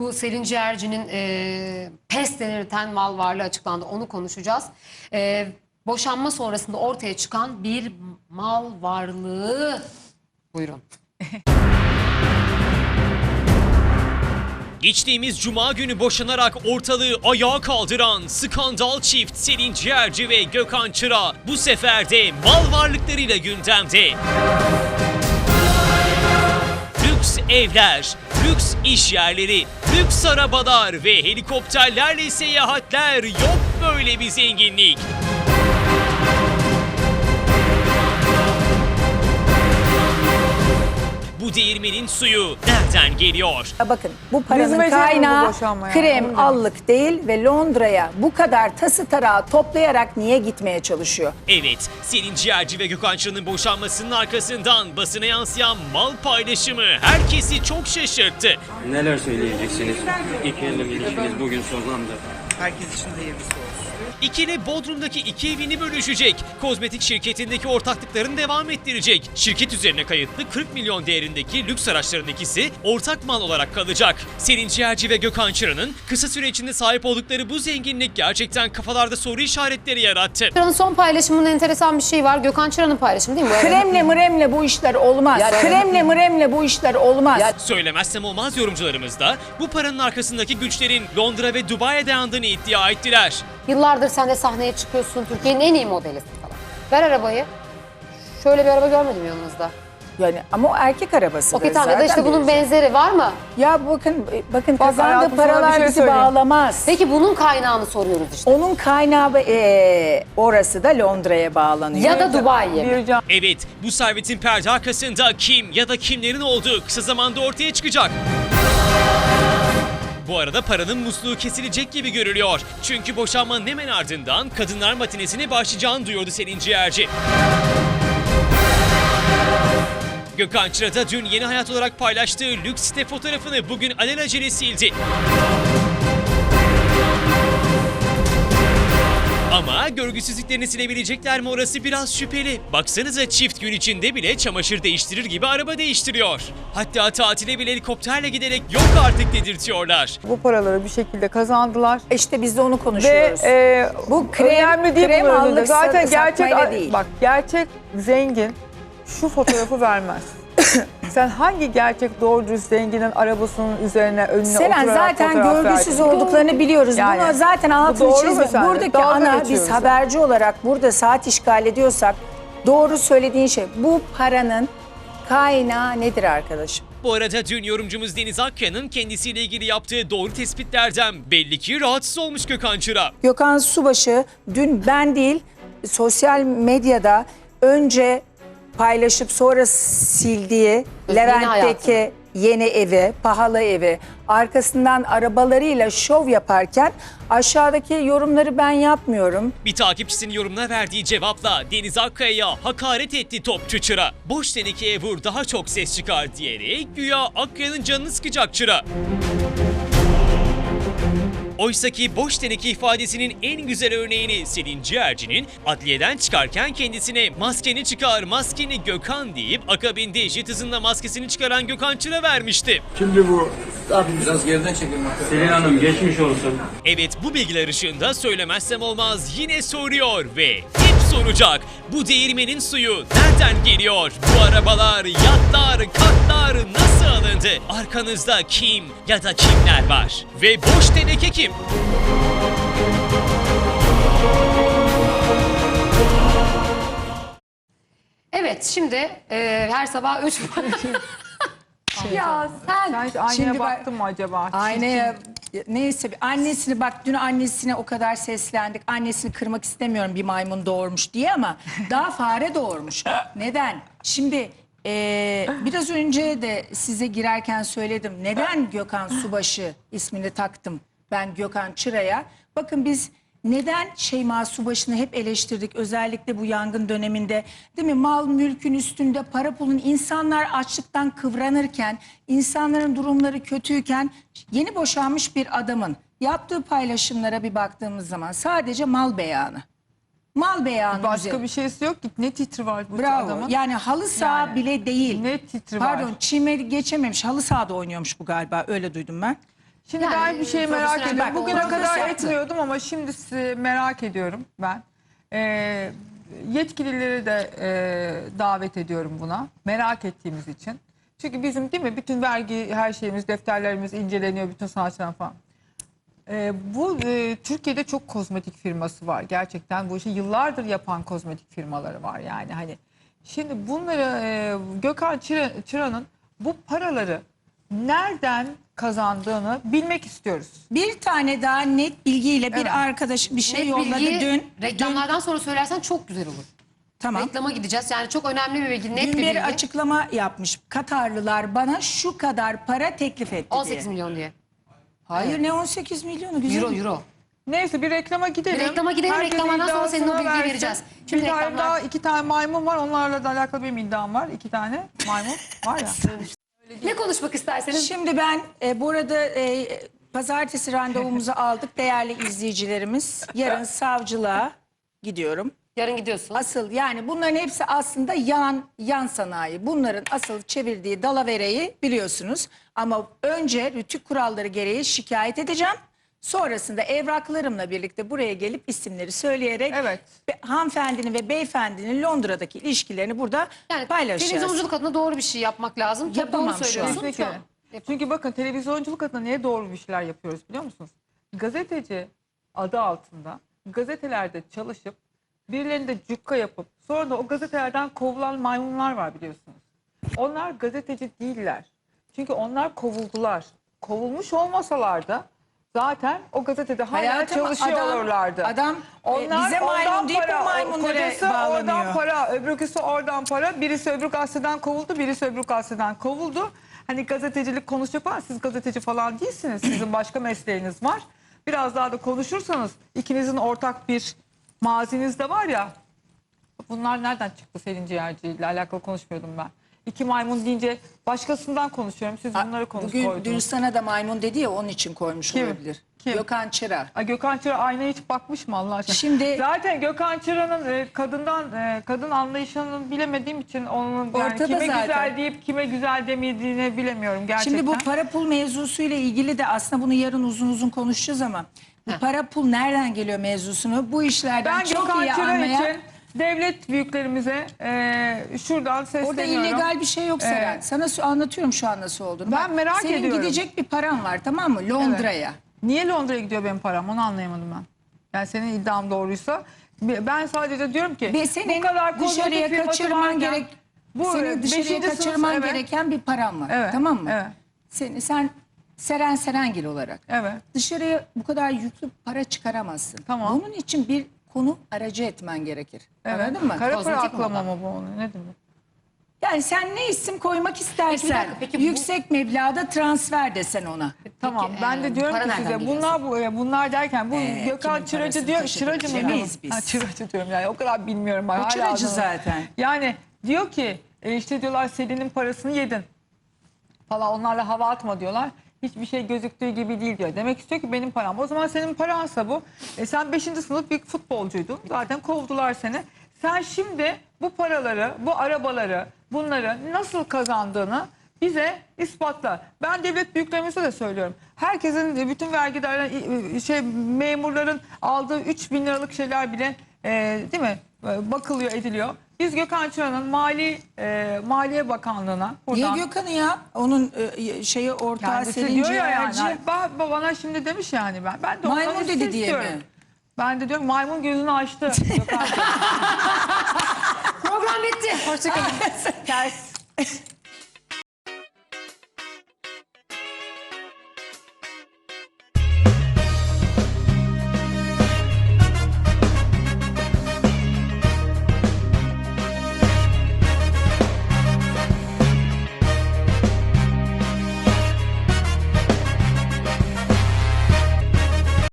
Bu Selin Ciğerci'nin e, pes denirten mal varlığı açıklandı. Onu konuşacağız. E, boşanma sonrasında ortaya çıkan bir mal varlığı. Buyurun. Geçtiğimiz cuma günü boşanarak ortalığı ayağa kaldıran skandal çift Selin Ciğerci ve Gökhan Çıra bu sefer de mal varlıklarıyla gündemde. Lüks evler, lüks iş yerleri, lüks arabalar ve helikopterlerle seyahatler yok böyle bir zenginlik. Bu değirmenin suyu nereden geliyor? Bakın bu paranın Bizim kaynağı boşanma krem, ondan. allık değil ve Londra'ya bu kadar tası tarağı toplayarak niye gitmeye çalışıyor? Evet, Selin Ciğerci ve Gökhan boşanmasının arkasından basına yansıyan mal paylaşımı herkesi çok şaşırttı. Neler söyleyeceksiniz? İki yıllık ilişkiniz bugün sonlandı. Herkes için hayırlısı olsun. İkili Bodrum'daki iki evini bölüşecek. Kozmetik şirketindeki ortaklıklarını devam ettirecek. Şirket üzerine kayıtlı 40 milyon değerindeki lüks araçların ikisi ortak mal olarak kalacak. Selin Ciğerci ve Gökhan Çıra'nın kısa süre içinde sahip oldukları bu zenginlik gerçekten kafalarda soru işaretleri yarattı. Çıra'nın son paylaşımında enteresan bir şey var. Gökhan Çıra'nın paylaşımı değil mi? Bu Kremle mremle bu işler olmaz. Kremle mremle bu işler olmaz. Söylemezsem olmaz yorumcularımız da bu paranın arkasındaki güçlerin Londra ve Dubai'ye dayandığını iddia ettiler. Yıllardır sen de sahneye çıkıyorsun. Türkiye'nin en iyi modelisin falan. Ver arabayı. Şöyle bir araba görmedim yanınızda. Yani ama o erkek arabası. Okey tamam ya da işte bunun benzer. benzeri var mı? Ya bakın bakın kazandığı hayatım, sana bir paralar şey bizi söyleyeyim. bağlamaz. Peki bunun kaynağını soruyoruz işte. Onun kaynağı e, orası da Londra'ya bağlanıyor. Ya da Dubai'ye mi? Evet, bu servetin perde arkasında kim ya da kimlerin olduğu kısa zamanda ortaya çıkacak. Bu arada paranın musluğu kesilecek gibi görülüyor. Çünkü boşanmanın hemen ardından kadınlar matinesine başlayacağını duyurdu Selin Ciğerci. Gökhan Çıra da dün yeni hayat olarak paylaştığı lüks site fotoğrafını bugün alelacele sildi. Ama görgüsüzlüklerini silebilecekler mi orası biraz şüpheli. Baksanıza çift gün içinde bile çamaşır değiştirir gibi araba değiştiriyor. Hatta tatile bile helikopterle giderek yok artık dedirtiyorlar. bu paraları bir şekilde kazandılar. İşte biz de onu Ve konuşuyoruz. e, Bu krem- önemli değil krem önünde. allık Zaten gerçek değil. bak gerçek zengin şu fotoğrafı vermez. Sen hangi gerçek doğru dürüst zenginin arabasının üzerine önüne Selen oturarak zaten fotoğraf görgüsüz verdin? olduklarını biliyoruz. Yani, Bunu zaten altını doğru mu sence? Buradaki Dalga ana geçiyoruz biz ya. haberci olarak burada saat işgal ediyorsak doğru söylediğin şey bu paranın kaynağı nedir arkadaşım? Bu arada dün yorumcumuz Deniz Akkaya'nın kendisiyle ilgili yaptığı doğru tespitlerden belli ki rahatsız olmuş Gökhan Çıra. Gökhan Subaşı dün ben değil sosyal medyada önce paylaşıp sonra sildiği Levent'teki yeni evi, pahalı evi, arkasından arabalarıyla şov yaparken aşağıdaki yorumları ben yapmıyorum. Bir takipçisinin yorumuna verdiği cevapla Deniz Akkaya'ya hakaret etti topçu Çıra. Boş tenekeye vur daha çok ses çıkar diyerek güya Akkaya'nın canını sıkacak Çıra. Oysaki boş teneke ifadesinin en güzel örneğini Selin Ciğerci'nin adliyeden çıkarken kendisine maskeni çıkar, maskeni Gökhan deyip akabinde jet hızında maskesini çıkaran Gökhan Çıra vermişti. Şimdi bu... Abi biraz geriden çekin. Selin Hanım geçmiş olsun. Evet bu bilgiler ışığında söylemezsem olmaz yine soruyor ve hep soracak. Bu değirmenin suyu nereden geliyor? Bu arabalar, yatlar, katlar nasıl alındı? Arkanızda kim ya da kimler var? Ve boş teneke kim? Evet şimdi e, her sabah 3 Ya sen, Sen hiç aynaya Şimdi bak- baktın mı acaba? Aynaya neyse bir annesini bak dün annesine o kadar seslendik. Annesini kırmak istemiyorum bir maymun doğurmuş diye ama daha fare doğurmuş. Neden? Şimdi e, biraz önce de size girerken söyledim. Neden Gökhan Subaşı ismini taktım ben Gökhan Çıra'ya? Bakın biz neden Şeyma Subaşı'nı hep eleştirdik özellikle bu yangın döneminde değil mi? Mal mülkün üstünde para pulun insanlar açlıktan kıvranırken insanların durumları kötüyken yeni boşanmış bir adamın yaptığı paylaşımlara bir baktığımız zaman sadece mal beyanı. Mal beyanı Başka üzerine. bir şeysi yok ki. Ne titri var bu Bravo. adamın? Yani halı saha Yani bile değil. ne titri var. Pardon çime geçememiş. Halı sahada oynuyormuş bu galiba. Öyle duydum ben. Şimdi Yani, ben bir şey merak profesyonel ediyorum. Bugüne kadar etmiyordum ama şimdi merak ediyorum ben. Ee, yetkilileri de e, davet ediyorum buna. Merak ettiğimiz için. Çünkü bizim değil mi bütün vergi her şeyimiz defterlerimiz inceleniyor bütün sanatçılar falan. Ee, bu e, Türkiye'de çok kozmetik firması var. Gerçekten bu işi yıllardır yapan kozmetik firmaları var yani hani. Şimdi bunları e, Gökhan Çıra- Çıra'nın bu paraları nereden kazandığını bilmek istiyoruz. Bir tane daha net bilgiyle bir Evet. arkadaş bir şey Net yolladı bilgi dün. reklamlardan sonra söylersen çok güzel olur. Tamam. Reklama gideceğiz. Yani çok önemli bir bilgi, net Dün bir bir bilgi. açıklama yapmış. Katarlılar bana şu kadar para teklif etti 18 diye. milyon diye. Hayır ne 18 milyonu güzel. Euro euro. Neyse bir reklama gidelim. Bir reklama gidelim, Herkes reklamlardan sonra senin o iddiasını bilgiyi versin. vereceğiz. Şimdi bir tane reklamlar- daha iki tane maymun var. Onlarla da alakalı benim iddiam var. İki tane maymun var ya. Ne konuşmak isterseniz? Şimdi ben e, bu arada e, pazartesi randevumuzu aldık değerli izleyicilerimiz. Yarın savcılığa gidiyorum. Yarın gidiyorsun. Asıl yani bunların hepsi aslında yan yan sanayi. Bunların asıl çevirdiği dalavereyi biliyorsunuz. Ama önce rütük kuralları gereği şikayet edeceğim. Sonrasında evraklarımla birlikte buraya gelip isimleri söyleyerek Evet. be- hanımefendinin ve beyefendinin Londra'daki ilişkilerini burada Yani paylaşacağız. televizyonculuk adına doğru bir şey yapmak lazım. Çok Yapamam doğru şu an. söylüyorsun. Kesinlikle. Çünkü bakın televizyonculuk adına niye doğru bir şeyler yapıyoruz biliyor musunuz? Gazeteci adı altında gazetelerde çalışıp birilerinde cukka yapıp sonra da o gazetelerden kovulan maymunlar var biliyorsunuz. Onlar gazeteci değiller. Çünkü onlar kovuldular. Kovulmuş olmasalar da zaten o gazetede hala Hayatım, çalışıyor adam- adam, e, bize maymun deyip o para, maymunlara kocası bağlanıyor. oradan para, öbürküsü oradan para. Birisi öbür gazeteden kovuldu, birisi öbür gazeteden kovuldu. Hani gazetecilik konuşuyor falan. Siz gazeteci falan değilsiniz. Sizin başka mesleğiniz var. Biraz daha da konuşursanız ikinizin ortak bir maziniz de var ya. Bunlar nereden çıktı Selin Ciğerci ile alakalı konuşmuyordum ben. İki maymun deyince başkasından konuşuyorum. Siz bunları konuş Bugün koydunuz. dün sana da maymun dedi ya onun için koymuş Kim? olabilir. Kim? Gökhan Çıra. Ay Gökhan Çıra aynaya hiç bakmış mı Allah aşkına? Şimdi- zaten Gökhan Çıra'nın e, kadından e, kadın anlayışını bilemediğim için onun yani Ortada kime zaten. güzel deyip kime güzel demediğini bilemiyorum gerçekten. Şimdi bu para pul mevzusuyla ilgili de aslında bunu yarın uzun uzun konuşacağız ama bu para pul nereden geliyor mevzusunu bu işlerden ben çok Gökhan iyi Çıra anlayan için devlet büyüklerimize e, şuradan sesleniyorum. Orada illegal bir şey yok Seren. Evet. Sana su- anlatıyorum şu an nasıl olduğunu. Ben merak senin ediyorum. gidecek bir paran var tamam mı? Londra'ya. Niye Londra'ya gidiyor benim param onu anlayamadım ben. Yani senin iddiam doğruysa ben sadece diyorum ki Ve senin bu kadar kozmetik dışarıya firması kaçırman varken, gerek bu senin dışarıya beşinci sınıf- kaçırman evet, gereken bir paran var. Evet, Tamam mı? evet. Sen, sen Seren Serengil olarak Evet. dışarıya bu kadar yüklü para çıkaramazsın. Tamam. Bunun için bir konu aracı etmen gerekir. Evet. Anladın mı? Kara para Kozmetik aklama mı bu onu? Ne demek? Yani sen ne isim koymak istersen dakika, peki bu- yüksek meblağda transfer desen ona. Tamam Peki, ben e, de diyorum para ki nereden size geliyor bunlar bu e, bunlar derken bu Ee, Gökhan kimin Çıracı diyor taşıdık Çıracı mı? bilemeyiz biz. Ha, Çıracı diyorum yani o kadar bilmiyorum ben. O hala Çıracı zaten. Yani diyor ki e, işte diyorlar Selin'in parasını yedin falan onlarla hava atma diyorlar. Hiçbir şey gözüktüğü gibi değil diyor. Demek istiyor ki benim param. O zaman senin paransa bu. E sen 5. sınıf bir futbolcuydun. Zaten kovdular seni. Sen şimdi bu paraları, bu arabaları, bunları nasıl kazandığını bize ispatla. Ben devlet büyüklerimize de söylüyorum. Herkesin e, bütün vergilerden e, şey memurların aldığı 3 bin liralık şeyler bile e, değil mi? E, Bakılıyor, ediliyor. Biz Gökhan Çıra'nın Mali e, Maliye Bakanlığı'na Niye buradan Gökhan'ı ya? Onun e, şeyi ortağı kendisi Selin diyor ya yani. Ba- Bana şimdi demiş yani ben. Ben de Maymun dedi diye mi? Ben de diyorum maymun gözünü açtı. Gökhan. Program bitti. Hoşçakalın. Ters.